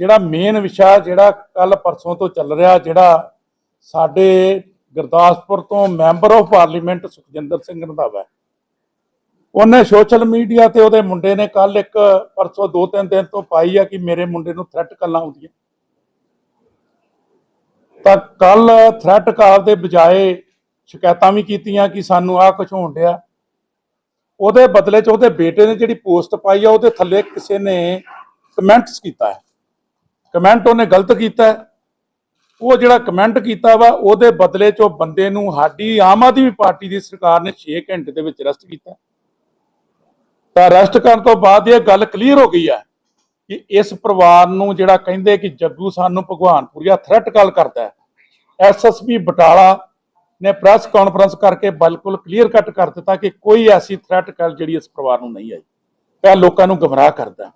ਜਿਹੜਾ ਮੇਨ ਵਿਸ਼ਾ ਜਿਹੜਾ ਕੱਲ ਪਰਸੋਂ ਤੋਂ ਚੱਲ ਰਿਹਾ, ਜਿਹੜਾ ਸਾਡੇ ਗੁਰਦਾਸਪੁਰ ਤੋਂ member of parliament Sukhjinder Singh Randhawa ਉਹਨੇ ਸੋਸ਼ਲ ਮੀਡੀਆ ਤੇ ਉਹਦੇ ਮੁੰਡੇ ਨੇ ਕੱਲ ਇੱਕ ਪਰਸੋਂ ਦੋ ਤਿੰਨ ਦਿਨ ਤੋਂ ਪਾਈ ਆ ਕਿ ਮੇਰੇ ਮੁੰਡੇ ਨੂੰ ਥ੍ਰੈਟ ਕਾਲਾਂ ਆਉਂਦੀਆਂ। ਤਾਂ ਕੱਲ ਥ੍ਰੈਟ ਕਾਲ ਦੇ ਬਜਾਏ ਸ਼ਿਕਾਇਤਾਂ ਵੀ ਕੀਤੀਆਂ ਕਿ ਸਾਨੂੰ ਆਹ ਕੁਝ ਹੋਣ ਡਿਆ। ਉਹਦੇ ਬਦਲੇ ਚ ਉਹਦੇ ਬੇਟੇ ਨੇ ਜਿਹੜੀ ਪੋਸਟ ਪਾਈ ਆ, ਉਹਦੇ ਥੱਲੇ ਕਿਸੇ ਨੇ ਕਮੈਂਟਸ ਕੀਤਾ ਹੈ। ਕਮੈਂਟ ਉਹਨੇ ਗਲਤ ਕੀਤਾ ਉਹ ਜਿਹੜਾ ਕਮੈਂਟ ਕੀਤਾ ਵਾ, ਉਹਦੇ ਬਦਲੇ ਚ ਉਹ ਬੰਦੇ ਨੂੰ ਸਾਡੀ ਆਮ ਆਦਮੀ ਪਾਰਟੀ ਦੀ ਸਰਕਾਰ ਨੇ 6 ਘੰਟੇ ਦੇ ਵਿੱਚ ਅਰੈਸਟ ਕੀਤਾ ਤਾਂ ਅਰੈਸਟ ਕਰਨ ਤੋਂ ਬਾਅਦ ਇਹ ਗੱਲ ਕਲੀਅਰ ਹੋ ਗਈ ਹੈ ਕਿ ਇਸ ਪਰਿਵਾਰ ਨੂੰ ਜਿਹੜਾ ਕਹਿੰਦੇ ਕਿ ਜੱਗੂ ਸਾਨੂੰ ਭਗਵਾਨਪੁਰੀਆ ਥ੍ਰੈਟ ਕਾਲ ਕਰਦਾ ਹੈ। ਐਸਐਸਪੀ ਬਟਾਲਾ ਨੇ ਪ੍ਰੈਸ ਕਾਨਫਰੰਸ ਕਰਕੇ ਬਿਲਕੁਲ ਕਲੀਅਰ ਕੱਟ ਕਰ ਦਿੱਤਾ ਕਿ ਕੋਈ ਐਸੀ ਥ੍ਰੈਟ ਕਾਲ ਜਿਹੜੀ ਇਸ ਪਰਿਵਾਰ ਨੂੰ ਨਹੀਂ ਆਈ। ਇਹ ਲੋਕਾਂ ਨੂੰ ਗਮਰਾਹ ਕਰਦਾ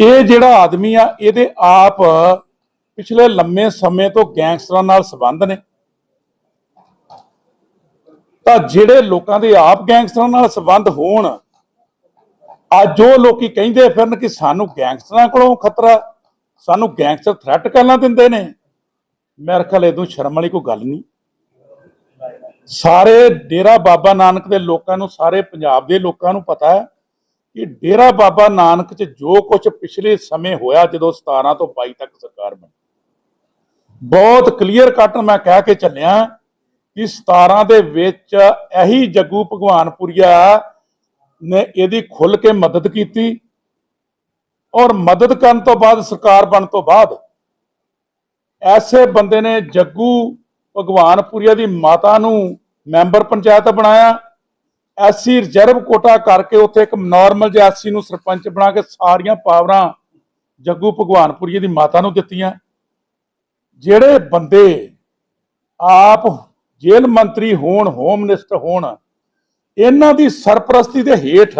ਇਹ ਜਿਹੜਾ ਆਦਮੀ ਆ, ਇਹਦੇ ਆਪ ਪਿਛਲੇ ਲੰਮੇ ਸਮੇਂ ਤੋਂ ਗੈਂਗਸਟਰਾਂ ਨਾਲ ਸੰਬੰਧ ਨੇ। ਤਾਂ ਜਿਹੜੇ ਲੋਕਾਂ ਦੇ ਆਪ ਗੈਂਗਸਟਰਾਂ ਨਾਲ ਸੰਬੰਧ ਹੋਣ, ਅੱਜ ਉਹ ਲੋਕੀ ਕਹਿੰਦੇ ਫਿਰਨ ਕਿ ਸਾਨੂੰ ਗੈਂਗਸਟਰਾਂ ਕੋਲੋਂ ਖਤਰਾ, ਸਾਨੂੰ ਗੈਂਗਸਟਰ ਥ੍ਰੈਟ ਕਰਨਾ ਦਿੰਦੇ ਨੇ। ਮੇਰੇ ਖਿਆਲ ਇਹਦੋਂ ਸ਼ਰਮ ਵਾਲੀ ਕੋਈ ਗੱਲ ਨਹੀਂ। ਸਾਰੇ ਡੇਰਾ ਬਾਬਾ ਨਾਨਕ ਦੇ ਲੋਕਾਂ ਨੂੰ, ਸਾਰੇ ਪੰਜਾਬ ਦੇ ਲੋਕਾਂ ਨੂੰ ਪਤਾ ਹੈ ਕਿ ਡੇਰਾ ਬਾਬਾ ਨਾਨਕ 'ਚ ਜੋ ਕੁਝ ਪਿਛਲੇ ਸਮੇਂ ਹੋਇਆ ਜਦੋਂ 17 ਤੋਂ 22 ਤੱਕ ਸਰਕਾਰ ਬਣੀ। ਬਹੁਤ ਕਲੀਅਰ ਕੱਟ ਮੈਂ ਕਹਿ ਕੇ ਚੱਲਿਆ ਕਿ 17 ਦੇ ਵਿੱਚ ਇਹੀ ਜੱਗੂ ਭਗਵਾਨਪੁਰੀਆ ਨੇ ਇਹਦੀ ਖੁੱਲ ਕੇ ਮਦਦ ਕੀਤੀ ਔਰ ਮਦਦ ਕਰਨ ਤੋਂ ਬਾਅਦ ਸਰਕਾਰ ਬਣਨ ਤੋਂ ਬਾਅਦ ਐਸੇ ਬੰਦੇ ਨੇ ਜੱਗੂ ਭਗਵਾਨਪੁਰੀਆ ਦੀ ਮਾਤਾ ਨੂੰ ਮੈਂਬਰ ਪੰਚਾਇਤ ਬਣਾਇਆ। ਐਸਸੀ ਰਿਜ਼ਰਵ ਕੋਟਾ ਕਰਕੇ ਉੱਥੇ ਇੱਕ ਨਾਰਮਲ ਜਿਹਾ ਐਸਸੀ ਨੂੰ ਸਰਪੰਚ ਬਣਾ ਕੇ ਸਾਰੀਆਂ ਪਾਵਰਾਂ ਜੱਗੂ ਭਗਵਾਨਪੁਰੀਆ ਦੀ ਮਾਤਾ ਨੂੰ ਦਿੱਤੀਆਂ। ਜਿਹੜੇ ਬੰਦੇ ਆਪ ਜੇਲ੍ਹ ਮੰਤਰੀ ਹੋਣ ਹੋਮ ਮਿਨਿਸਟਰ ਹੋਣ, ਇਹਨਾਂ ਦੀ ਸਰਪ੍ਰਸਤੀ ਦੇ ਹੇਠ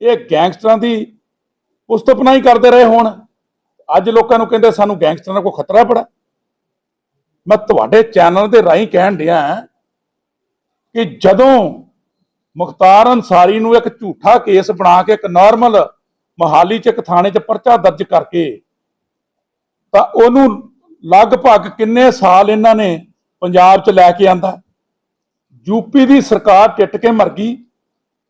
ਇਹ ਗੈਂਗਸਟਰਾਂ ਦੀ ਪੁਸਤਪਨਾਈ ਕਰਦੇ ਰਹੇ ਹੋਣ। ਅੱਜ ਲੋਕਾਂ ਨੂੰ ਕਹਿੰਦੇ ਸਾਨੂੰ ਗੈਂਗਸਟਰਾਂ ਕੋਲ ਖਤਰਾ ਪੜਾ ਮੈਂ ਤੁਹਾਡੇ ਚੈਨਲ ਦੇ ਰਾਹੀਂ ਕਹਿਣ ਡਿਆ ਕਿ ਜਦੋਂ ਮੁਖਤਾਰ ਅਨਸਾਰੀ ਨੂੰ ਇੱਕ ਝੂਠਾ ਕੇਸ ਬਣਾ ਕੇ ਇੱਕ ਨਾਰਮਲ ਮਹਾਲੀ ਚ ਇੱਕ ਥਾਣੇ ਚ ਪਰਚਾ ਦਰਜ ਕਰਕੇ ਤਾਂ ਉਹਨੂੰ ਲਗਭਗ ਕਿੰਨੇ ਸਾਲ ਇਹਨਾਂ ਨੇ ਪੰਜਾਬ ਚ ਲੈ ਕੇ ਆਂਦਾ? ਯੂਪੀ ਦੀ ਸਰਕਾਰ ਟਿੱਟ ਕੇ ਮਰ ਗਈ।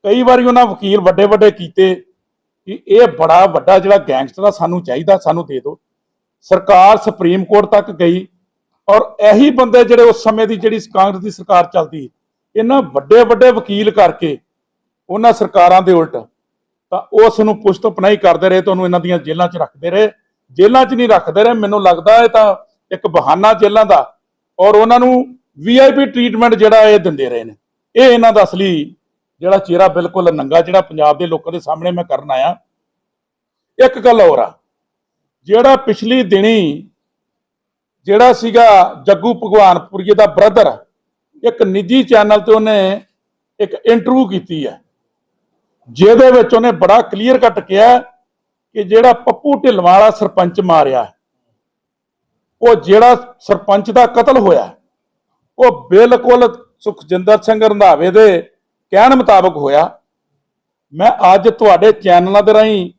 ਕਈ ਵਾਰੀ ਉਹਨਾਂ ਵਕੀਲ ਵੱਡੇ ਵੱਡੇ ਕੀਤੇ ਕਿ ਇਹ ਬੜਾ ਵੱਡਾ ਜਿਹੜਾ ਗੈਂਗਸਟਰ ਆ, ਸਾਨੂੰ ਚਾਹੀਦਾ, ਸਾਨੂੰ ਦੇ ਦਿਓ। ਸਰਕਾਰ ਸੁਪਰੀਮ ਕੋਰਟ ਤੱਕ ਗਈ ਔਰ ਇਹੀ ਬੰਦੇ ਜਿਹੜੇ ਉਸ ਸਮੇਂ ਦੀ ਜਿਹੜੀ ਕਾਂਗਰਸ ਦੀ ਸਰਕਾਰ ਚੱਲਦੀ ਇਹਨਾਂ ਵੱਡੇ ਵੱਡੇ ਵਕੀਲ ਕਰਕੇ ਉਹਨਾਂ ਸਰਕਾਰਾਂ ਦੇ ਉਲਟ ਤਾਂ ਉਸ ਨੂੰ ਪੁਸ਼ਤ ਪਨਾਈ ਕਰਦੇ ਰਹੇ ਤੇ ਉਹਨੂੰ ਇਹਨਾਂ ਦੀਆਂ ਜੇਲ੍ਹਾਂ 'ਚ ਰੱਖਦੇ ਰਹੇ। ਜੇਲ੍ਹਾਂ 'ਚ ਨਹੀਂ ਰੱਖਦੇ ਰਹੇ, ਮੈਨੂੰ ਲੱਗਦਾ ਇਹ ਤਾਂ ਇੱਕ ਬਹਾਨਾ ਜੇਲ੍ਹਾਂ ਦਾ ਔਰ ਉਹਨਾਂ ਨੂੰ ਵੀਆਈਪੀ ਟ੍ਰੀਟਮੈਂਟ ਜਿਹੜਾ ਇਹ ਦਿੰਦੇ ਰਹੇ ਨੇ। ਇਹ ਇਹਨਾਂ ਦਾ ਅਸਲੀ ਜਿਹੜਾ ਚਿਹਰਾ ਬਿਲਕੁਲ ਨੰਗਾ ਜਿਹੜਾ ਪੰਜਾਬ ਦੇ ਲੋਕਾਂ ਦੇ ਸਾਹਮਣੇ ਮੈਂ ਕਰਨ ਆਇਆ। ਇੱਕ ਗੱਲ ਹੋਰ ਆ, ਜਿਹੜਾ ਪਿਛਲੀ ਦਿਨੀ ਜਿਹੜਾ ਸੀਗਾ ਜੱਗੂ ਭਗਵਾਨਪੁਰੀਏ ਦਾ ਬ੍ਰਦਰ ਇੱਕ ਨਿੱਜੀ ਚੈਨਲ ਤੇ ਉਹਨੇ ਇੱਕ ਇੰਟਰਵਿਊ ਕੀਤੀ ਹੈ, ਜਿਹਦੇ ਵਿੱਚ ਉਹਨੇ ਬੜਾ ਕਲੀਅਰ ਕੱਟ ਕਿਹਾ ਕਿ ਜਿਹੜਾ ਪੱਪੂ ਢਿੱਲਵਾਂ ਵਾਲਾ ਸਰਪੰਚ ਮਾਰਿਆ ਉਹ ਜਿਹੜਾ ਸਰਪੰਚ ਦਾ ਕਤਲ ਹੋਇਆ ਉਹ ਬਿਲਕੁਲ ਸੁਖਜਿੰਦਰ ਸਿੰਘ ਰੰਧਾਵੇ ਦੇ ਕਹਿਣ ਮੁਤਾਬਕ ਹੋਇਆ। ਮੈਂ ਅੱਜ ਤੁਹਾਡੇ ਚੈਨਲਾਂ ਦੇ ਰਾਹੀਂ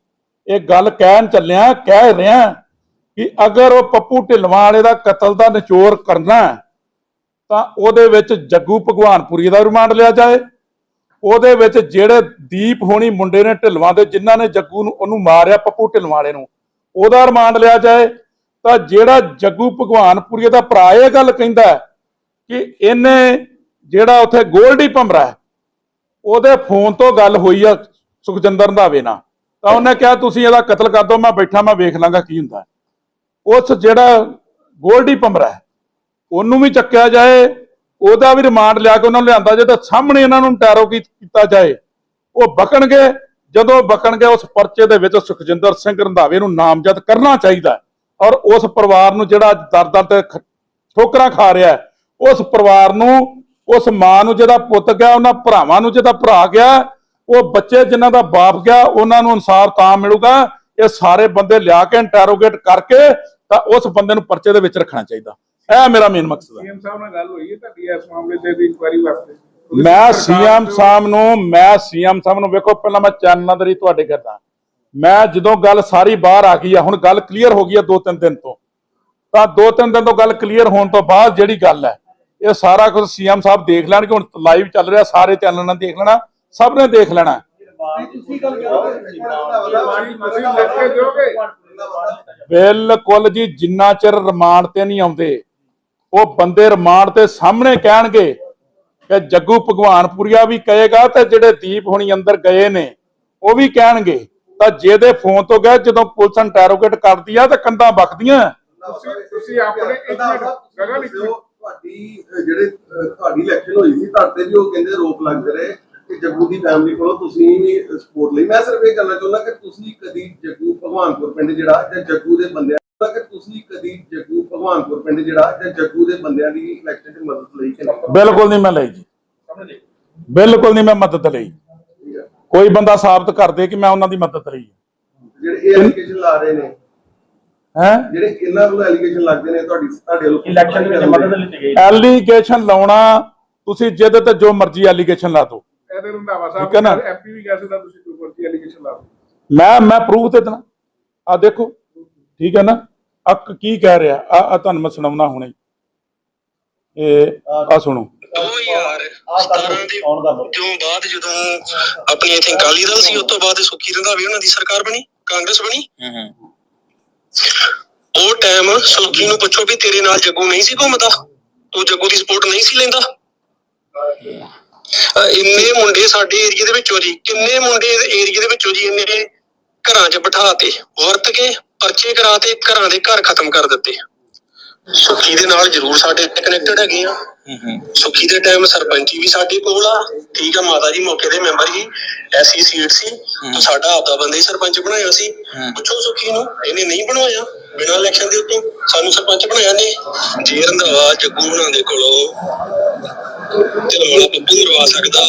ਇਹ ਗੱਲ ਕਹਿਣ ਚੱਲਿਆ, ਕਹਿ ਰਿਹਾ ਕਿ ਅਗਰ ਉਹ ਪੱਪੂ ਢਿੱਲਵਾਂ ਵਾਲੇ ਦਾ ਕਤਲ ਦਾ ਨਿਚੋੜ ਕਰਨਾ ਤਾਂ ਉਹਦੇ ਵਿੱਚ ਜੱਗੂ ਭਗਵਾਨਪੁਰੀ ਦਾ ਰਿਮਾਂਡ ਲਿਆ ਜਾਏ। ਉਹਦੇ ਵਿੱਚ ਜਿਹੜੇ ਦੀਪ ਹੋਣੀ ਮੁੰਡੇ ਨੇ ਢਿੱਲਵਾਂ ਦੇ, ਜਿਨ੍ਹਾਂ ਨੇ ਜੱਗੂ ਨੂੰ ਉਹਨੂੰ ਮਾਰਿਆ ਪੱਪੂ ਢਿੱਲਵਾਂ ਵਾਲੇ ਨੂੰ, ਉਹਦਾ ਰਿਮਾਂਡ ਲਿਆ ਜਾਏ। ਤਾਂ ਜਿਹੜਾ ਜੱਗੂ ਭਗਵਾਨਪੁਰੀ ਦਾ ਭਰਾ ਇਹ ਗੱਲ ਕਹਿੰਦਾ ਕਿ ਇਹਨੇ ਜਿਹੜਾ ਉੱਥੇ ਗੋਲਡੀ ਭਮਰਾ ਉਹਦੇ ਫੋਨ ਤੋਂ ਗੱਲ ਹੋਈ ਆ ਸੁਖਜਿੰਦਰ ਰੰਧਾਵੇ ਨਾਲ। ਤਾਂ ਉਹਨੇ ਕਿਹਾ, ਤੁਸੀਂ ਇਹਦਾ ਕਤਲ ਕਰ ਦਿਓ, ਮੈਂ ਬੈਠਾ, ਮੈਂ ਵੇਖ ਲਾਂਗਾ ਕੀ ਹੁੰਦਾ ਉਸ ਜਿਹੜਾ ਗੋਲਡੀ ਭਮਰਾ ਉਹਨੂੰ ਵੀ ਚੱਕਿਆ ਜਾਏ ਉਹਦਾ ਵੀ ਰਿਮਾਂਡ ਲਿਆ ਕੇ ਉਹਨਾਂ ਨੂੰ ਲਿਆਂਦਾ ਜੇ ਤਾਂ ਸਾਹਮਣੇ ਇਹਨਾਂ ਨੂੰ ਟੈਰੋ ਕੀਤਾ ਜਾਏ। ਉਹ ਬਕਣਗੇ ਜਦੋਂ ਬਕਣਗੇ ਉਸ ਪਰਚੇ ਦੇ ਵਿੱਚ ਸੁਖਜਿੰਦਰ ਸਿੰਘ ਰੰਧਾਵੇ ਨੂੰ ਨਾਮਜ਼ਦ ਕਰਨਾ ਚਾਹੀਦਾ ਔਰ ਉਸ ਪਰਿਵਾਰ ਨੂੰ ਜਿਹੜਾ ਅੱਜ ਤੇ ਠੋਕਰਾਂ ਖਾ ਰਿਹਾ ਹੈ, ਉਸ ਪਰਿਵਾਰ ਨੂੰ ਉਸ ਮਾਂ ਨੂੰ ਜਿਹਦਾ ਪੁੱਤ ਗਿਆ ਉਹਨਾਂ ਭਰਾਵਾਂ ਨੂੰ ਜਿਹਦਾ ਭਰਾ ਗਿਆ ਉਹ ਬੱਚੇ ਜਿਨ੍ਹਾਂ ਦਾ ਬਾਪ ਗਿਆ ਉਹਨਾਂ ਨੂੰ ਇਨਸਾਫ ਤਾਂ ਮਿਲੂਗਾ ਇਹ ਸਾਰੇ ਬੰਦੇ ਲਿਆ ਕੇ ਇੰਟਰੋਗੇਟ ਕਰਕੇ ਤਾਂ ਉਸ ਬੰਦੇ ਨੂੰ ਪਰਚੇ ਦੇ ਵਿੱਚ ਰੱਖਣਾ ਚਾਹੀਦਾ। ਇਹ ਮੇਰਾ ਮੇਨ ਮਕਸਦ ਹੈ। ਸੀਐਮ ਸਾਹਿਬ ਨਾਲ ਗੱਲ ਹੋਈ ਹੈ ਤੁਹਾਡੀ ਇਸ ਮਾਮਲੇ ਤੇ ਦੀ ਇਨਕੁਆਇਰੀ ਵਾਸਤੇ? ਮੈਂ ਸੀਐਮ ਸਾਹਿਬ ਨੂੰ ਮੈਂ ਸੀਐਮ ਸਾਹਿਬ ਨੂੰ ਵੇਖੋ ਪਹਿਲਾਂ ਮੈਂ ਚੈਨਲਾਂ ਦੇ ਤੁਹਾਡੇ ਕਰਦਾ ਮੈਂ ਜਦੋਂ ਗੱਲ ਸਾਰੀ ਬਾਹਰ ਆ ਗਈ ਆ ਹੁਣ ਗੱਲ ਕਲੀਅਰ ਹੋ ਗਈ ਆ ਦੋ ਤਿੰਨ ਦਿਨ ਤੋਂ। ਤਾਂ ਦੋ ਤਿੰਨ ਦਿਨ ਤੋਂ ਗੱਲ ਕਲੀਅਰ ਹੋਣ ਤੋਂ ਬਾਅਦ ਜਿਹੜੀ ਗੱਲ ਹੈ ਇਹ ਸਾਰਾ ਕੁਝ ਸੀਐਮ ਸਾਹਿਬ ਦੇਖ ਲੈਣਗੇ ਹੁਣ ਲਾਈਵ ਚੱਲ ਰਿਹਾ ਸਾਰੇ ਚੈਨਲਾਂ ਨੇ ਦੇਖ ਲੈਣਾ ਸਭ ਨੇ ਦੇਖ ਲੈਣਾ। ਤੁਸੀਂ ਗੱਲ ਬਿਲਕੁਲ ਜੀ ਜਿੰਨਾ ਚਿਰ ਰਿਮਾਂਡ ਤੇ ਨਹੀਂ ਆਉਂਦੇ ਉਹ ਬੰਦੇ ਰਿਮਾਂਡ ਤੇ ਸਾਹਮਣੇ ਕਹਿਣਗੇ ਕਿ ਜੱਗੂ ਭਗਵਾਨਪੁਰੀਆ ਵੀ ਕਹੇਗਾ ਤੇ ਜਿਹੜੇ ਦੀਪ ਹੁਣੀ ਅੰਦਰ ਗਏ ਨੇ ਉਹ ਵੀ ਕਹਿਣਗੇ। ਤਾਂ ਜਿਹਦੇ ਫੋਨ ਤੋਂ ਗਏ ਜਦੋਂ ਪੁਲਿਸ ਇੰਟਰੋਗੇਟ ਕਰਦੀ ਆ ਤਾਂ ਕੰਧਾਂ ਬਕਦੀਆਂ ਤੁਸੀਂ ਤੁਸੀਂ ਆਪਣੇ ਇੱਕ ਮਿੰਟ ਗਗਨ ਇੱਕ ਮਿੰਟ। ਤੁਹਾਡੀ ਜਿਹੜੇ ਤੁਹਾਡੀ ਇਲੈਕਸ਼ਨ ਹੋਈ ਸੀ ਤੁਹਾਡੇ ਵੀ ਉਹ ਕਹਿੰਦੇ ਰੋਪ ਲੱਗ ਰਹੇ ਕਿ ਜੱਗੂ ਦੀ ਫੈਮਿਲੀ ਕੋਲੋਂ ਤੁਸੀਂ ਵੀ ਸਪੋਰਟ ਲਈ। ਮੈਂ ਸਿਰਫ ਇਹ ਕਹਿਣਾ ਚਾਹੁੰਦਾ ਕਿ ਤੁਸੀਂ ਕਦੀ ਜੱਗੂ ਭਗਵਾਨਪੁਰ ਪਿੰਡ ਜਿਹੜਾ ਜਾਂ ਜੱਗੂ ਦੇ ਬੰਦਿਆਂ ਕਿ ਤੁਸੀਂ ਕਦੀ ਜੱਗੂ ਭਗਵਾਨਪੁਰ ਪਿੰਡ ਜਿਹੜਾ ਜਾਂ ਜੱਗੂ ਦੇ ਬੰਦਿਆਂ ਦੀ ਇਲੈਕਸ਼ਨ 'ਚ ਮਦਦ ਲਈ ਕਿ ਨਹੀਂ? ਬਿਲਕੁਲ ਨਹੀਂ ਮੈਂ ਲਈ ਜੀ। ਬਿਲਕੁਲ ਨਹੀਂ ਮੈਂ ਮਦਦ ਲਈ। ਠੀਕ ਹੈ। ਕੋਈ ਬੰਦਾ ਸਾਬਤ ਕਰ ਦੇ ਕਿ ਮੈਂ ਉਹਨਾਂ ਦੀ ਮਦਦ ਲਈ। ਜਿਹੜੇ ਇਹ ਐਲੀਗੇਸ਼ਨ ਲਾ ਰਹੇ ਨੇ ਹੈ? ਜਿਹੜੇ ਇਹਨਾਂ ਨੂੰ ਐਲੀਗੇਸ਼ਨ ਲੱਗਦੇ ਨੇ ਤੁਹਾਡੀ ਤੁਹਾਡੇ ਵੱਲੋਂ ਇਲੈਕਸ਼ਨ ਦੇ ਵਿੱਚ ਮਦਦ ਲਈ ਗਈ ਐਲੀਗੇਸ਼ਨ ਲਾਉਣਾ ਤੁਸੀਂ ਜਿਹਦੇ ਤੇ ਜੋ ਮਰਜ਼ੀ ਐਲੀਗੇਸ਼ਨ ਲਾ ਦਿਓ। ਇਹਦੇ ਰੰਧਾਵਾ ਠੀਕ ਹੈ ਨਾ? ਸਾਹਿਬ ਐਮਪੀ ਵੀ ਕਹਿ ਸਕਦਾ ਤੁਸੀਂ ਕੋਈ ਵਰਤੀ ਐਲੀਗੇਸ਼ਨ ਲਾ ਦਿਓ। ਮੈਂ ਮੈਂ ਪ੍ਰੂਫ ਤੇ ਦੇਣਾ। ਆ ਦੇਖੋ ਠੀਕ ਹੈ ਨਾ? ਅਕ ਕੀ ਕਹਿ ਰਿਹਾ? ਆ ਆ ਤੁਹਾਨੂੰ ਮੈਂ ਸੁਣਾਉਣਾ ਹੁਣੇ। ਇਹ ਆ ਸੁਣੋ। 2017 ਦੇ ਆਉਣ ਦਾ ਤੋਂ ਬਾਅਦ ਜਦੋਂ ਆਪਣੀ ਇਥੇ ਅਕਾਲੀ ਦਲ ਸੀ ਉਸ ਤੋਂ ਬਾਅਦ ਸੁਖੀ ਰੰਧਾਵੇ ਉਹਨਾਂ ਦੀ ਸਰਕਾਰ ਬਣੀ ਕਾਂਗਰਸ ਬਣੀ। ਉਹ ਟਾਈਮ ਸੁਖੀ ਨੂੰ ਪੁੱਛੋ ਵੀ ਤੇਰੇ ਨਾਲ ਜੱਗੂ ਨਹੀਂ ਸੀ ਘੁੰਮਦਾ ਤੂੰ ਜੱਗੂ ਦੀ ਸਪੋਰਟ ਨਹੀਂ ਸੀ ਲੈਂਦਾ। ਇੰਨੇ ਮੁੰਡੇ ਸਾਡੇ ਏਰੀਆ ਦੇ ਵਿੱਚੋਂ ਜੀ ਕਿੰਨੇ ਮੁੰਡੇ ਏਰੀਆ ਦੇ ਵਿੱਚੋਂ ਜੀ ਇੰਨੇ ਘਰਾਂ 'ਚ ਬਿਠਾ ਤੇ ਵਰਤ ਕੇ ਪਰਚੇ ਕਰਾ ਤੇ ਘਰਾਂ ਦੇ ਘਰ ਖਤਮ ਕਰ ਦਿੱਤੇ। ਸੁਖੀ ਦੇ ਨਾਲ ਜ਼ਰੂਰ ਸਾਡੇ ਕਨੈਕਟਡ ਹੈਗੇ ਆ। ਸੁਖੀ ਦੇ ਟਾਈਮ ਸਰਪੰਚੀ ਵੀ ਸਾਡੇ ਕੋਲ ਆ। ਠੀਕ ਆ ਮਾਤਾ ਜੀ ਮੌਕੇ ਦੇ ਮੈਂਬਰ ਹੀ ਐਸੀ ਸੀਟ ਸੀ। ਤਾਂ ਸਾਡਾ ਆਪਦਾ ਬੰਦੇ ਹੀ ਸਰਪੰਚ ਬਣਾਇਆ ਸੀ। ਪੁੱਛੋ ਸੁਖੀ ਨੂੰ ਇਹਨੇ ਨਹੀਂ ਬਣਾਇਆ। ਬਿਨਾਂ ਇਲੈਕਸ਼ਨ ਦੇ ਉੱਤੋਂ ਸਾਨੂੰ ਸਰਪੰਚ ਬਣਾਇਆ ਨੇ। ਜੇ ਰੰਧਾਵਾ ਜੱਗੂ ਬਣਾ ਦੇ ਕੋਲੋਂ। ਚਲੋ ਬੱਬੂ ਮਰਵਾ ਸਕਦਾ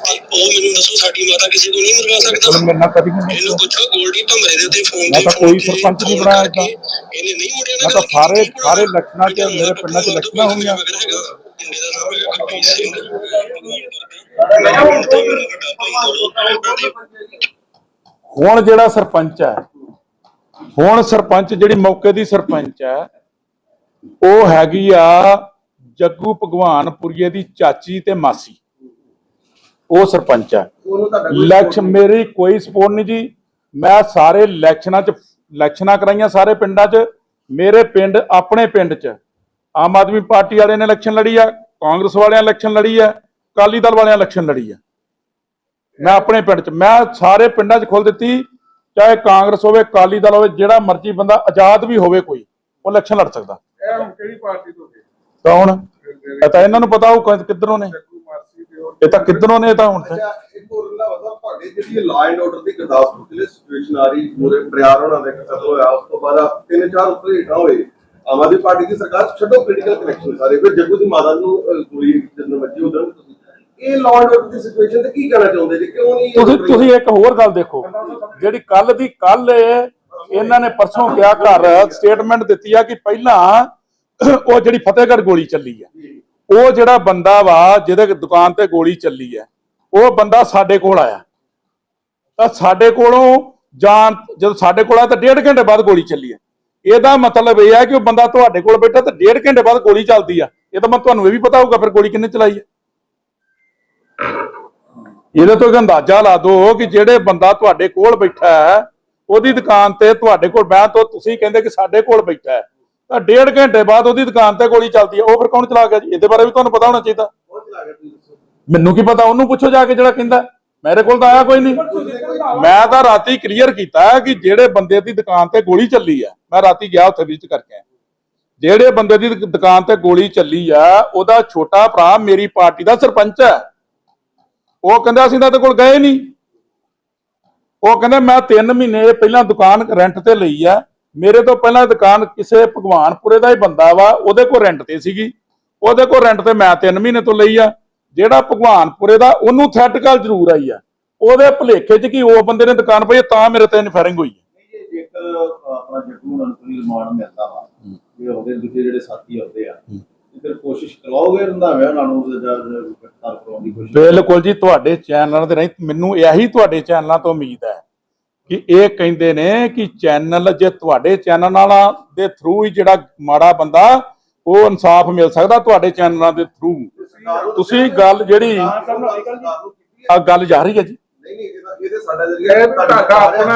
ਤੇ ਉਹ ਮੈਨੂੰ ਦੱਸੋ ਸਾਡੀ ਮਾਤਾ ਕਿਸੇ ਨੂੰ ਨਹੀਂ ਮਰਵਾ ਸਕਦਾ ਮੇਰੇ ਨਾਲ ਕਦੀ ਨਹੀਂ ਇਹਨੂੰ ਪੁੱਛੋ ਗੋਲਡੀ ਭੰਮਰੇ ਦੇ ਉੱਤੇ ਫੋਨ ਮੈਂ ਤੇ ਤਾਂ ਫੋਨ ਕੋਈ ਤੇ ਸਰਪੰਚ ਨਹੀਂ ਬਣਾਇਆ। ਇਹਨੇ ਨਹੀਂ ਮੁੰਡਿਆਂ ਮੈਂ ਤਾਂ ਸਾਰੇ- ਸਾਰੇ ਇਲੈਕਸ਼ਨਾਂ 'ਚ ਮੇਰੇ ਪਿੰਡਾਂ 'ਚ ਇਲੈਕਸ਼ਨਾਂ ਹੋਈਆਂ। ਮੁੰਡੇ ਦਾ ਨਾਮ ਹੈਗਾ ਗੁਰਪ੍ਰੀਤ ਸਿੰਘ ਹੁਣ ਤਾਂ ਮੇਰਾ ਵੱਡਾ ਭਾਈ ਦੋ ਹੁਣ ਜਿਹੜਾ ਸਰਪੰਚ ਹੈ ਹੁਣ ਸਰਪੰਚ ਜਿਹੜੀ ਮੌਕੇ ਦੀ ਸਰਪੰਚ ਹੈ ਉਹ ਹੈਗੀ ਆ ਜੱਗੂ ਭਗਵਾਨਪੁਰੀਏ ਦੀ ਚਾਚੀ ਤੇ ਮਾਸੀ। ਉਹ ਸਰਪੰਚ ਹੈ ਇਲੈਕਸ਼ਨ ਮੇਰੀ ਕੋਈ ਸਪੋਰਟ ਨਹੀਂ ਜੀ। ਮੈਂ ਸਾਰੇ ਇਲੈਕਸ਼ਨਾਂ 'ਚ ਇਲੈਕਸ਼ਨਾਂ ਕਰਾਈਆਂ ਸਾਰੇ ਪਿੰਡਾਂ 'ਚ। ਮੇਰੇ ਪਿੰਡ ਆਪਣੇ ਪਿੰਡ 'ਚ। ਆਮ ਆਦਮੀ ਪਾਰਟੀ ਵਾਲਿਆਂ ਨੇ ਇਲੈਕਸ਼ਨ ਲੜੀ ਆ ਕਾਂਗਰਸ ਵਾਲਿਆਂ ਇਲੈਕਸ਼ਨ ਲੜੀ ਆ ਅਕਾਲੀ ਦਲ ਵਾਲਿਆਂ ਇਲੈਕਸ਼ਨ ਲੜੀ ਆ। ਮੈਂ ਆਪਣੇ ਪਿੰਡ 'ਚ। ਮੈਂ ਸਾਰੇ ਪਿੰਡਾਂ 'ਚ ਖੋਲ ਦਿੱਤੀ। ਚਾਹੇ ਕਾਂਗਰਸ ਹੋਵੇ ਅਕਾਲੀ ਦਲ ਹੋਵੇ ਜਿਹੜਾ ਮਰਜ਼ੀ ਬੰਦਾ ਆਜ਼ਾਦ ਵੀ ਹੋਵੇ ਕੋਈ ਉਹ ਇਲੈਕਸ਼ਨ ਲੜ ਸਕਦਾ। ਇਹ ਹੁਣ ਕਿਹੜੀ ਪਾਰਟੀ ਤੋਂ? ਕੌਣ? ਇਹ ਤਾਂ ਇਹਨਾਂ ਨੂੰ ਪਤਾ ਉਹ ਕਿੱਧਰੋਂ ਨੇ। ਇਹ ਤਾਂ ਕਿੱਧਰੋਂ ਨੇ ਇਹ ਤਾਂ ਹੁਣ? ਅੱਛਾ ਇੱਕ ਹੋਰ ਨਾ ਬਤਾ ਤੁਹਾਡੇ ਜਿਹੜੀ ਲਾਅ ਐਂਡ ਆਰਡਰ ਦੀ ਗੁਰਦਾਸਪੁਰ ਜ਼ਿਲ੍ਹੇ ਸਿਚੁਏਸ਼ਨ ਆ ਰਹੀ ਪੂਰੇ ਬਰਿਆਰ ਹੋਣਾ ਦੇ ਕਤਲ ਹੋਇਆ ਉਸ ਤੋਂ ਬਾਅਦ ਤਿੰਨ ਚਾਰ ਉੱਤੇ ਹੇਠਾਂ ਹੋਏ। ਆਮ ਆਦਮੀ ਪਾਰਟੀ ਦੀ ਸਰਕਾਰ ਛੱਡੋ ਪੋਲੀਟੀਕਲ ਕਨੈਕਸ਼ਨ ਸਾਰੇ ਫਿਰ ਜੱਗੂ ਦੀ ਮਾਤਾ ਨੂੰ ਗੋਲੀ ਜਦੋਂ ਵੱਜੀ ਉਧਰ ਇਹ ਲਾਅ ਐਂਡ ਆਰਡਰ ਦੀ ਸਿਚੁਏਸ਼ਨ ਤੇ ਕੀ ਕਹਿਣਾ ਚਾਹੁੰਦੇ ਜੀ? ਕਿਉਂ ਨਹੀਂ ਤੁਸੀਂ? ਤੁਸੀਂ ਇੱਕ ਹੋਰ ਗੱਲ ਦੇਖੋ। ਜਿਹੜੀ ਕੱਲ ਦੀ ਕੱਲ ਇਹਨਾਂ ਨੇ ਪਰਸੋਂ ਕਿਹਾ ਘਰ ਸਟੇਟਮੈਂਟ ਦਿੱਤੀ ਆ ਕਿ ਪਹਿਲਾਂ ਉਹ ਜਿਹੜੀ ਫਤਿਹਗੜ੍ਹ ਗੋਲੀ ਚੱਲੀ ਹੈ ਉਹ ਜਿਹੜਾ ਬੰਦਾ ਵਾ, ਜਿਹਦੇ ਦੁਕਾਨ ਤੇ ਗੋਲੀ ਚੱਲੀ ਹੈ ਉਹ ਬੰਦਾ ਸਾਡੇ ਕੋਲ ਆਇਆ। ਤਾਂ ਸਾਡੇ ਕੋਲੋਂ ਜਾਣ, ਜਦੋਂ ਸਾਡੇ ਕੋਲ ਆਇਆ ਤਾਂ ਡੇਢ ਘੰਟੇ ਬਾਅਦ ਗੋਲੀ ਚੱਲੀ ਹੈ ਇਹਦਾ ਮਤਲਬ ਇਹ ਹੈ ਕਿ ਉਹ ਬੰਦਾ ਤੁਹਾਡੇ ਕੋਲ ਬੈਠਾ ਤਾਂ ਡੇਢ ਘੰਟੇ ਬਾਅਦ ਗੋਲੀ ਚੱਲਦੀ ਆ। ਇਹ ਤਾਂ ਮੈਂ ਤੁਹਾਨੂੰ ਇਹ ਵੀ ਪਤਾ ਹੋਊਗਾ ਫਿਰ ਗੋਲੀ ਕਿੰਨੇ ਚਲਾਈ ਹੈ ਇਹਦੇ ਤੋਂ ਅੰਦਾਜ਼ਾ ਲਾ ਦਿਓ ਕਿ ਜਿਹੜੇ ਬੰਦਾ ਤੁਹਾਡੇ ਕੋਲ ਬੈਠਾ ਹੈ, ਉਹਦੀ ਦੁਕਾਨ ਤੇ ਤੁਹਾਡੇ ਕੋਲ ਬਹਿ ਤੋਂ ਤੁਸੀਂ ਕਹਿੰਦੇ ਕਿ ਸਾਡੇ ਕੋਲ ਬੈਠਾ ਹੈ। ਤਾਂ ਡੇਢ ਘੰਟੇ ਬਾਅਦ ਉਹਦੀ ਦੁਕਾਨ ਤੇ ਗੋਲੀ ਚੱਲਦੀ ਹੈ। ਉਹ ਫਿਰ ਕੌਣ ਚਲਾ ਗਿਆ ਜੀ? ਇਹਦੇ ਬਾਰੇ ਵੀ ਤੁਹਾਨੂੰ ਪਤਾ ਹੋਣਾ ਚਾਹੀਦਾ। ਮੈਨੂੰ ਕੀ ਪਤਾ? ਉਹਨੂੰ ਪੁੱਛੋ ਜਾ ਕੇ ਜਿਹੜਾ ਕਹਿੰਦਾ। ਮੇਰੇ ਕੋਲ ਤਾਂ ਆਇਆ ਕੋਈ ਨਹੀਂ। ਮੈਂ ਤਾਂ ਰਾਤੀ ਕਲੀਅਰ ਕੀਤਾ ਕਿ ਜਿਹੜੇ ਬੰਦੇ ਦੀ ਦੁਕਾਨ ਤੇ ਗੋਲੀ ਚੱਲੀ ਆ ਮੈਂ ਰਾਤੀ ਗਿਆ ਉੱਥੇ ਵਿਜ਼ਿਟ ਕਰਕੇ। ਜਿਹੜੇ ਬੰਦੇ ਦੀ ਦੁਕਾਨ ਤੇ ਗੋਲੀ ਚੱਲੀ ਆ ਉਹਦਾ ਛੋਟਾ ਭਰਾ ਮੇਰੀ ਪਾਰਟੀ ਦਾ ਸਰਪੰਚ ਹੈ। ਉਹ ਕਹਿੰਦਾ, ਅਸੀਂ ਤਾਂ ਇਹਦੇ ਕੋਲ ਗਏ ਨਹੀਂ। ਉਹ ਕਹਿੰਦਾ, ਮੈਂ 3 ਮਹੀਨੇ ਪਹਿਲਾਂ ਦੁਕਾਨ ਰੈਂਟ ਤੇ ਲਈ ਆ ਮੇਰੇ ਤੋਂ ਪਹਿਲਾਂ ਦੁਕਾਨ ਕਿਸੇ ਭਗਵਾਨਪੁਰੇ ਦਾ ਹੀ ਬੰਦਾ ਵਾ ਉਹਦੇ ਕੋਲ ਰੈਂਟ ਤੇ ਸੀਗੀ। ਉਹਦੇ ਕੋਲ ਰੈਂਟ ਤੇ ਮੈਂ 3 ਮਹੀਨੇ ਤੋਂ ਲਈ ਆ। ਜਿਹੜਾ ਭਗਵਾਨਪੁਰੇ ਦਾ ਉਹਨੂੰ ਥ੍ਰੈਟ ਕਾਲ ਜ਼ਰੂਰ ਆਈ ਆ। ਉਹਦੇ ਭੁਲੇਖੇ 'ਚ ਕਿ ਉਹ ਬੰਦੇ ਨੇ ਦੁਕਾਨ ਪਈ ਤਾਂ ਮੇਰੇ ਤੇ ਫਾਇਰਿੰਗ ਹੋਈ ਹੈ ਨਹੀਂ ਜੇ ਜੇਕਰ ਆਪਣਾ ਜੱਗੂ ਨੂੰ ਕੋਈ ਰਿਮਾਂਡ ਮਿਲਦਾ ਵਾ ਇਹ ਉਹਦੇ ਦੂਜੇ ਜਿਹੜੇ ਸਾਥੀ ਹੁੰਦੇ ਆ ਫਿਰ ਕੋਸ਼ਿਸ਼ ਕਰਵਾਓਗੇ ਰੰਧਾਵੇ ਉਹਨਾਂ ਨੂੰ ਜਾਂ ਗ੍ਰਿਫਤਾਰ ਕਰਾਉਣ ਦੀ ਕੋਸ਼ਿਸ਼ ਬਿਲਕੁਲ ਜੀ ਤੁਹਾਡੇ ਚੈਨਲਾਂ ਦੇ ਰਾਹੀਂ ਮੈਨੂੰ ਇਹੀ ਤੁਹਾਡੇ ਚੈਨਲਾਂ ਤੋਂ ਉਮੀਦ ਹੈ। ਕਿ ਇਹ ਕਹਿੰਦੇ ਨੇ ਕਿ ਚੈਨਲ ਜੇ ਤੁਹਾਡੇ ਚੈਨਲ ਨਾਲ ਦੇ ਥਰੂ ਹੀ ਜਿਹੜਾ ਮਾੜਾ ਬੰਦਾ ਉਹ ਇਨਸਾਫ ਮਿਲ ਸਕਦਾ ਤੁਹਾਡੇ ਚੈਨਲਾਂ ਦੇ ਥਰੂ ਤੁਸੀਂ ਗੱਲ ਜਿਹੜੀ ਆ ਗੱਲ ਜਾ ਰਹੀ ਹੈ ਜੀ।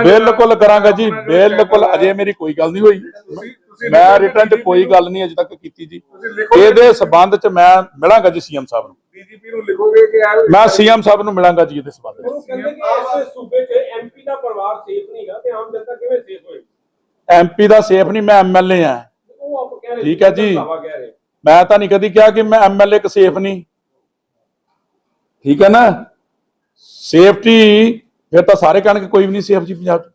ਬਿਲਕੁਲ ਕਰਾਂਗਾ ਜੀ ਬਿਲਕੁਲ ਅਜੇ ਮੇਰੀ ਕੋਈ ਗੱਲ ਨਹੀਂ ਹੋਈ। ਮੈਂ ਰਿਟਰਨ 'ਚ ਕੋਈ ਗੱਲ ਨਹੀਂ ਅਜੇ ਤੱਕ ਕੀਤੀ ਜੀ। ਇਹਦੇ ਸਬੰਧ 'ਚ ਮੈਂ ਮਿਲਾਂਗਾ ਜੀ ਸੀਐਮ ਸਾਹਿਬ ਨੂੰ। ਡੀਜੀਪੀ ਨੂੰ ਲਿਖੋਗੇ ਕਿ ਯਾਰ ਮੈਂ ਸੀਐਮ ਸਾਹਿਬ ਨੂੰ ਮਿਲਾਂਗਾ ਜੀ ਇਹਦੇ ਸਬੰਧ 'ਚ। ਉਹ ਕਹਿੰਦੇ ਕਿ ਇਸ ਸੂਬੇ 'ਚ ਐਮਪੀ ਦਾ ਪਰਿਵਾਰ ਸੇਫ ਨਹੀਂਗਾ ਤੇ ਆਮ ਜਨਤਾ ਕਿਵੇਂ ਸੇਫ ਹੋਏ ਐਮਪੀ ਦਾ ਸੇਫ ਨਹੀਂ ਮੈਂ ਐਮਐਲਏ ਆ ਉਹ ਆਪ ਕਹਿ ਰਹੇ ਠੀਕ ਹੈ ਜੀ। ਮੈਂ ਤਾਂ ਨਹੀਂ ਕਦੀ ਕਿਹਾ ਕਿ ਮੈਂ ਐਮਐਲਏ ਕ ਸੇਫ ਨਹੀਂ। ਠੀਕ ਹੈ ਨਾ? ਸੇਫਟੀ ਫਿਰ ਤਾਂ ਸਾਰੇ ਕਹਿਣਗੇ ਕੋਈ ਵੀ ਨਹੀਂ ਸੇਫ ਜੀ ਪੰਜਾਬ 'ਚ।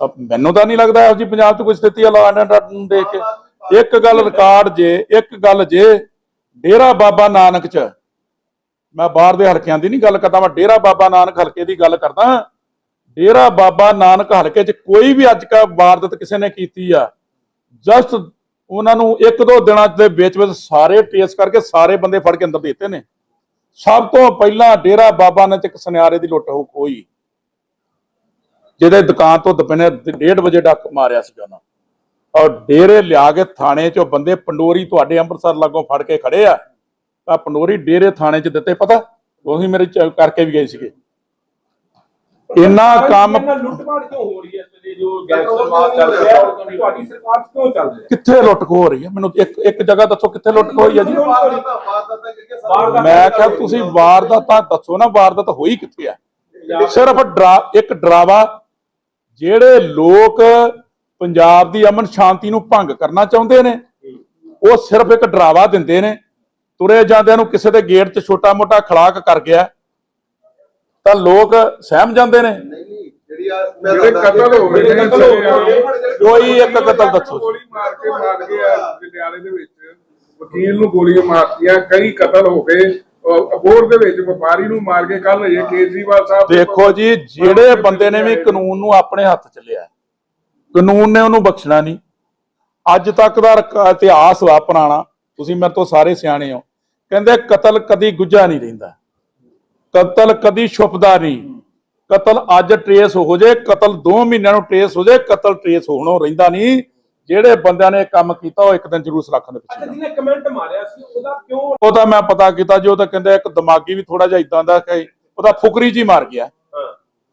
ਮੈਨੂੰ ਤਾਂ ਨਹੀਂ ਲੱਗਦਾ ਇਹੋ ਜੀ ਪੰਜਾਬ 'ਚ ਕੋਈ ਸਥਿਤੀ ਹੈ ਲਾਅ ਐਂਡ ਆਰਡਰ ਨੂੰ ਦੇਖ ਕੇ। ਇੱਕ ਗੱਲ ਰਿਕਾਰਡ ਜੇ, ਇੱਕ ਗੱਲ ਜੇ, ਡੇਰਾ ਬਾਬਾ ਨਾਨਕ 'ਚ। ਮੈਂ ਬਾਹਰ ਦੇ ਹਲਕਿਆਂ ਦੀ ਨਹੀਂ ਗੱਲ ਕਰਦਾ, ਮੈਂ ਡੇਰਾ ਬਾਬਾ ਨਾਨਕ ਹਲਕੇ ਦੀ ਗੱਲ ਕਰਦਾ ਡੇਰਾ ਬਾਬਾ ਨਾਨਕ ਹਲਕੇ 'ਚ ਕੋਈ ਵੀ ਅੱਜ ਕਾ ਵਾਰਦਾਤ ਕਿਸੇ ਨੇ ਕੀਤੀ ਆ ਜਸਟ ਉਹਨਾਂ ਨੂੰ ਇੱਕ ਦੋ ਦਿਨਾਂ ਦੇ ਵਿੱਚ ਵਿੱਚ ਸਾਰੇ ਟੇਸ ਕਰਕੇ ਸਾਰੇ ਬੰਦੇ ਫੜ ਕੇ ਅੰਦਰ ਦੇ ਦਿੱਤੇ ਨੇ। ਸਭ ਤੋਂ ਪਹਿਲਾਂ ਡੇਰਾ ਬਾਬਾ ਨਾਨਕ ਇੱਕ ਸੁਨਿਆਰੇ ਦੀ ਲੁੱਟ ਹੋ ਹੋਈ ਜਿਹਦੇ ਦੁਕਾਨ ਤੋਂ ਦੁਪਹਿਰੇ 1:30 ਵਜੇ ਡੱਕ ਮਾਰਿਆ ਸੀ ਉਹਨਾਂ। ਔਰ ਡੇਰੇ ਲਿਆ ਕੇ ਥਾਣੇ 'ਚੋਂ ਬੰਦੇ ਪੰਡੋਰੀ ਤੁਹਾਡੇ ਅੰਮ੍ਰਿਤਸਰ ਲਾਗੋਂ ਫੜ ਕੇ ਖੜੇ ਆ। ਤਾਂ ਪੰਡੋਰੀ ਡੇਰੇ ਥਾਣੇ 'ਚ ਦਿੱਤੇ ਪਤਾ? ਉਹੀ ਮੇਰੇ ਕਰਕੇ ਵੀ ਗਏ ਸੀਗੇ। ਇੰਨਾ ਕੰਮ ਲੁੱਟਮਾਰ ਕਿਉਂ ਹੋ ਰਹੀ ਹੈ ਜੋ ਗੈਂਗਸਟਰ ਵਾਰ ਚੱਲ ਰਿਹਾ ਹੈ? ਤੁਹਾਡੀ ਸਰਕਾਰ ਕਿਉਂ ਚੱਲ ਰਿਹਾ ਕਿੱਥੇ ਲੁੱਟ ਖੋਹ ਹੋ ਰਹੀ ਹੈ? ਮੈਨੂੰ ਇੱਕ ਇੱਕ ਜਗ੍ਹਾ ਦੱਸੋ ਕਿੱਥੇ ਲੁੱਟ ਖੋਹ ਹੋਈ ਹੈ ਜੀ? ਮੈਂ ਕਿਹਾ ਤੁਸੀਂ ਵਾਰਦਾਤਾਂ ਦੱਸੋ ਨਾ ਵਾਰਦਾਤ ਹੋਈ ਕਿੱਥੇ ਆ ਸਿਰਫ ਡਰਾ ਇੱਕ ਡਰਾਵਾ ਜਿਹੜੇ ਲੋਕ ਪੰਜਾਬ ਦੀ ਅਮਨ ਸ਼ਾਂਤੀ ਨੂੰ ਭੰਗ ਕਰਨਾ ਚਾਹੁੰਦੇ ਨੇ ਉਹ ਸਿਰਫ ਇੱਕ ਡਰਾਵਾ ਦਿੰਦੇ ਨੇ ਤੁਰੇ ਜਾਂਦਿਆਂ ਨੂੰ ਕਿਸੇ ਦੇ ਗੇਟ 'ਚ ਛੋਟਾ ਮੋਟਾ ਖੜਾਕ ਕਰ ਗਿਆ ਤਾਂ ਲੋਕ ਸਹਿਮ ਜਾਂਦੇ ਨੇ। ਨਹੀਂ ਨਹੀਂ ਜਿਹੜੀ ਆ ਮੈਂ ਜਿਹੜੇ ਦੱਸਦਾ ਕਤਲ ਕਿ- ਹੋ ਗਏ ਜਿਹੜੇ ਕਤਲ ਹੋ ਗਏ ਕੋਈ ਇੱਕ ਕਤਲ ਦੱਸੋ ਗੋਲੀ ਮਾਰ ਕੇ ਮਾਰ ਕੇ ਆ ਵਿਦਿਆਲੇ ਦੇ ਵਿੱਚ। ਵਕੀਲ ਨੂੰ ਗੋਲੀਆਂ ਮਾਰਤੀਆਂ ਕਈ ਕਤਲ ਹੋ ਗਏ। ਅਹ ਅਬੋਹਰ ਦੇ ਵਿੱਚ ਵਪਾਰੀ ਨੂੰ ਮਾਰ ਕੇ ਕੱਲ ਇਹ ਕੇਜਰੀਵਾਲ ਸਾਹਿਬ ਦੇਖੋ ਜੀ ਜਿਹੜੇ ਬੰਦੇ ਨੇ ਵੀ ਕਾਨੂੰਨ ਨੂੰ ਆਪਣੇ ਹੱਥ ਚ ਲਿਆ ਕਾਨੂੰਨ ਨੇ ਉਹਨੂੰ ਬਖਸ਼ਣਾ ਨਹੀਂ। ਅੱਜ ਤੱਕ ਦਾ ਇਤਿਹਾਸ ਵਾ ਪੁਰਾਣਾ ਤੁਸੀਂ ਮੇਰੇ ਤੋਂ ਸਾਰੇ ਸਿਆਣੇ ਹੋ। ਕਹਿੰਦੇ ਕਤਲ ਕਦੀ ਗੁੱਝਾ ਨਹੀਂ ਰਹਿੰਦਾ ਕਤਲ ਕਦੀ ਛੁਪਦਾ ਨਹੀਂ। ਕਤਲ ਅੱਜ ਟਰੇਸ ਹੋ ਜੇ ਕਤਲ 2 ਮਹੀਨਿਆਂ ਨੂੰ ਟਰੇਸ ਹੋ ਜੇ ਕਤਲ ਟਰੇਸ ਹੋਣੋਂ ਰਹਿੰਦਾ ਨਹੀਂ। ਜਿਹੜੇ ਬੰਦਿਆਂ ਨੇ ਇਹ ਕੰਮ ਕੀਤਾ ਉਹ ਇੱਕ ਦਿਨ ਜ਼ਰੂਰ ਸਲਾਖਾਂ ਦੇ ਪਿੱਛੇ। ਜਿਹਨੇ ਕਮੈਂਟ ਮਾਰਿਆ ਸੀ ਉਹਦਾ ਕਿਉਂ ਉਹ ਤਾਂ ਮੈਂ ਪਤਾ ਕੀਤਾ ਜੀ ਉਹ ਤਾਂ ਕਹਿੰਦੇ ਇੱਕ ਦਿਮਾਗੀ ਵੀ ਥੋੜਾ ਜਿਹਾ ਇਦਾਂ ਦਾ ਕਿ ਉਹਦਾ ਫੁਕਰੀ ਜੀ ਮਾਰ ਗਿਆ। ਹਾਂ।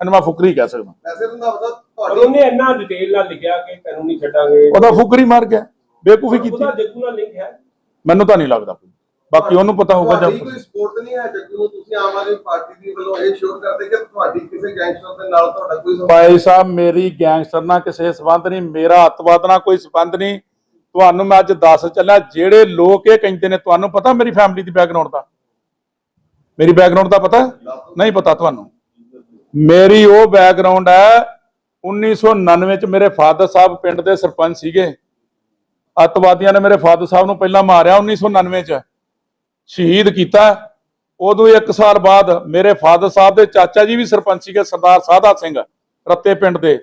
ਇਹਨੂੰ ਮੈਂ ਫੁਕਰੀ ਕਹਿ ਸਕਦਾ। ਵੈਸੇ ਸਾਹਿਬ ਪਰ ਤੁਹਾਡੀ ਉਹਨੇ ਇੰਨਾ ਡਿਟੇਲ ਨਾਲ ਲਿਖਿਆ ਕਿ ਤੈਨੂੰ ਨਹੀਂ ਛੱਡਾਂਗੇ। ਉਹਦਾ ਫੁਕਰੀ ਮਾਰ ਗਿਆ। ਬੇਕੂਫੀ ਕੀਤੀ। ਉਹਦਾ ਜੱਗੂ ਨਾਲ ਲਿੰਕ ਹੈ ਮੈਨੂੰ ਤਾਂ ਨਹੀਂ ਲੱਗਦਾ ਕੋਈ। ਬਾਕੀ ਉਹਨੂੰ ਪਤਾ ਹੋਊਗਾ ਜਦ ਕੋਈ ਸਪੋਰਟ ਨਹੀਂ ਹੈ ਜੱਗੂ ਨੂੰ ਤੁਸੀਂ ਆਮ ਆਦਮੀ ਪਾਰਟੀ ਦੀ ਵੱਲੋਂ ਇਹ ਸ਼ੋਅ ਕਰਦੇ ਕਿ ਤੁਹਾਡੀ ਕਿਸੇ ਗੈਂਗਸਟਰ ਦੇ ਨਾਲ ਤੁਹਾਡਾ ਕੋਈ ਸੰਬੰਧ ਭਾਈ ਸਾਹਿਬ ਮੇਰੀ ਗੈਂਗਸਟਰ ਨਾਲ ਕਿਸੇ ਸੰਬੰਧ ਨਹੀਂ ਮੇਰਾ ਅੱਤਵਾਦ ਨਾਲ ਕੋਈ ਸੰਬੰਧ ਨਹੀਂ। ਤੁਹਾਨੂੰ ਮੈਂ ਅੱਜ ਦੱਸ ਚੱਲਿਆ ਜਿਹੜੇ ਲੋਕ ਇਹ ਕਹਿੰਦੇ ਨੇ ਤੁਹਾਨੂੰ ਪਤਾ ਮੇਰੀ ਫੈਮਿਲੀ ਦੀ ਬੈਕਗ੍ਰਾਉਂਡ ਦਾ? ਮੇਰੀ ਬੈਕਗ੍ਰਾਉਂਡ ਦਾ ਪਤਾ? ਨਹੀਂ ਪਤਾ ਤੁਹਾਨੂੰ। ਮੇਰੀ ਉਹ ਬੈਕਗ੍ਰਾਉਂਡ ਹੈ 1999 ਚ ਮੇਰੇ ਫਾਦਰ ਸਾਹਿਬ ਪਿੰਡ ਦੇ ਸਰਪੰਚ ਸੀਗੇ। ਅੱਤਵਾਦੀਆਂ ਨੇ ਮੇਰੇ ਫਾਦਰ ਸਾਹਿਬ ਨੂੰ ਪਹਿਲਾਂ ਮਾਰਿਆ 1999 ਚ। ਸ਼ਹੀਦ ਕੀਤਾ। ਉਦੋਂ ਇੱਕ ਸਾਲ ਬਾਅਦ ਮੇਰੇ ਫਾਦਰ ਸਾਹਿਬ ਦੇ ਚਾਚਾ ਜੀ ਵੀ ਸਰਪੰਚ ਸੀਗੇ, ਸਰਦਾਰ ਸਾਦਾ ਸਿੰਘ ਰੱਤੇ ਪਿੰਡ ਦੇ।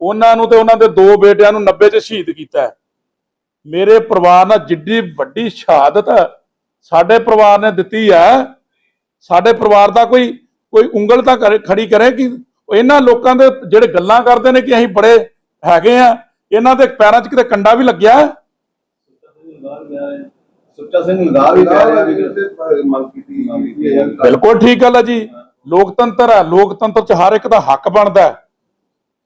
ਉਹਨਾਂ ਨੂੰ ਤੇ ਉਹਨਾਂ ਦੇ ਦੋ ਬੇਟਿਆਂ ਨੂੰ 90 ਚ ਸ਼ਹੀਦ ਕੀਤਾ। ਮੇਰੇ ਪਰਿਵਾਰ ਨਾਲ ਜਿੱਡੀ ਵੱਡੀ ਸ਼ਹਾਦਤ ਸਾਡੇ ਪਰਿਵਾਰ ਨੇ ਦਿੱਤੀ ਹੈ ਸਾਡੇ ਪਰਿਵਾਰ ਦਾ ਕੋਈ ਕੋਈ ਉਂਗਲ ਤਾਂ ਕਰੇ- ਖੜੀ ਕਰੇ ਕਿ ਇਹਨਾਂ ਲੋਕਾਂ ਦੇ ਜਿਹੜੇ ਗੱਲਾਂ ਕਰਦੇ ਨੇ ਕਿ ਅਸੀਂ ਬੜੇ ਹੈਗੇ ਆ, ਇਹਨਾਂ ਦੇ ਪੈਰਾਂ 'ਚ ਕਿਤੇ ਕੰਡਾ ਵੀ ਲੱਗਿਆ। ਸੁੱਚਾ ਸਿੰਘ ਲਗਾ ਵੀ ਕਹਿ ਰਿਹਾ ਵੀ ਤੇ ਮੰਗ ਕੀਤੀ ਕੀਤੀ ਹੈ। ਬਿਲਕੁਲ ਠੀਕ ਗੱਲ ਹੈ ਜੀ। ਲੋਕਤੰਤਰ ਹੈ ਲੋਕਤੰਤਰ 'ਚ ਹਰ ਇੱਕ ਦਾ ਹੱਕ ਬਣਦਾ ਹੈ।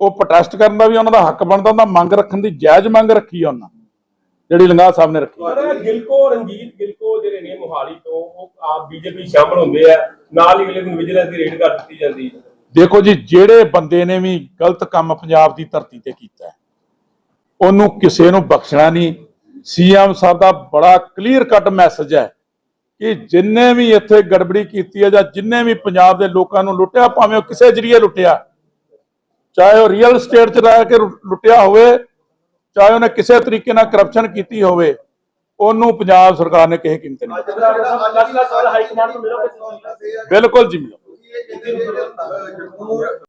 ਉਹ ਪ੍ਰੋਟੈਸਟ ਕਰਨ ਦਾ ਵੀ ਉਹਨਾਂ ਦਾ ਹੱਕ ਬਣਦਾ ਉਹਨਾਂ ਮੰਗ ਰੱਖਣ ਦੀ ਜਾਇਜ਼ ਮੰਗ ਰੱਖੀ ਆ ਉਹਨਾਂ। ਜਿਹੜੀ ਲੰਗਾ ਸਾਹਿਬ ਨੇ ਰੱਖੀ। ਪਰ ਗਿਲਕੋ ਰਣਜੀਤ ਗਿਲਕੋ ਜਿਹੜੇ ਨੇ ਮੋਹਾਲੀ ਤੋਂ ਉਹ ਆਪ ਬੀਜੇਪੀ ਸ਼ਾਮਲ ਹੁੰਦੇ ਆ। ਨਾਲ ਹੀ ਅਗਲੇ ਨੂੰ ਵਿਜੀਲੈਂਸ ਦੀ ਰੇਡ ਕਰ ਦਿੱਤੀ ਜਾਂਦੀ ਦੇਖੋ ਜੀ ਜਿਹੜੇ ਬੰਦੇ ਨੇ ਵੀ ਗਲਤ ਕੰਮ ਪੰਜਾਬ ਦੀ ਧਰਤੀ ਤੇ ਕੀਤਾ ਉਹਨੂੰ ਕਿਸੇ ਨੂੰ ਬਖਸ਼ਣਾ ਨਹੀਂ। ਸੀਐਮ ਸਾਹਿਬ ਦਾ ਬੜਾ ਕਲੀਅਰ ਕੱਟ ਮੈਸੇਜ ਹੈ ਕਿ ਜਿੰਨੇ ਵੀ ਇੱਥੇ ਗੜਬੜੀ ਕੀਤੀ ਹੈ ਜਾਂ ਜਿੰਨੇ ਵੀ ਪੰਜਾਬ ਦੇ ਲੋਕਾਂ ਨੂੰ ਲੁੱਟਿਆ ਭਾਵੇਂ ਉਹ ਕਿਸੇ ਜਰੀਏ ਲੁੱਟਿਆ ਚਾਹੇ ਉਹ ਰੀਅਲ ਸਟੇਟ 'ਚ ਰਹਿ ਕੇ ਲੁੱਟਿਆ ਹੋਵੇ ਚਾਹੇ ਉਹਨੇ ਕਿਸੇ ਤਰੀਕੇ ਨਾਲ ਕਰਪਸ਼ਨ ਕੀਤੀ ਹੋਵੇ ਉਹਨੂੰ ਪੰਜਾਬ ਸਰਕਾਰ ਨੇ ਕਿਸੇ ਕੀਮਤ ਨਹੀਂ ਬਿਲਕੁਲ ਜੀ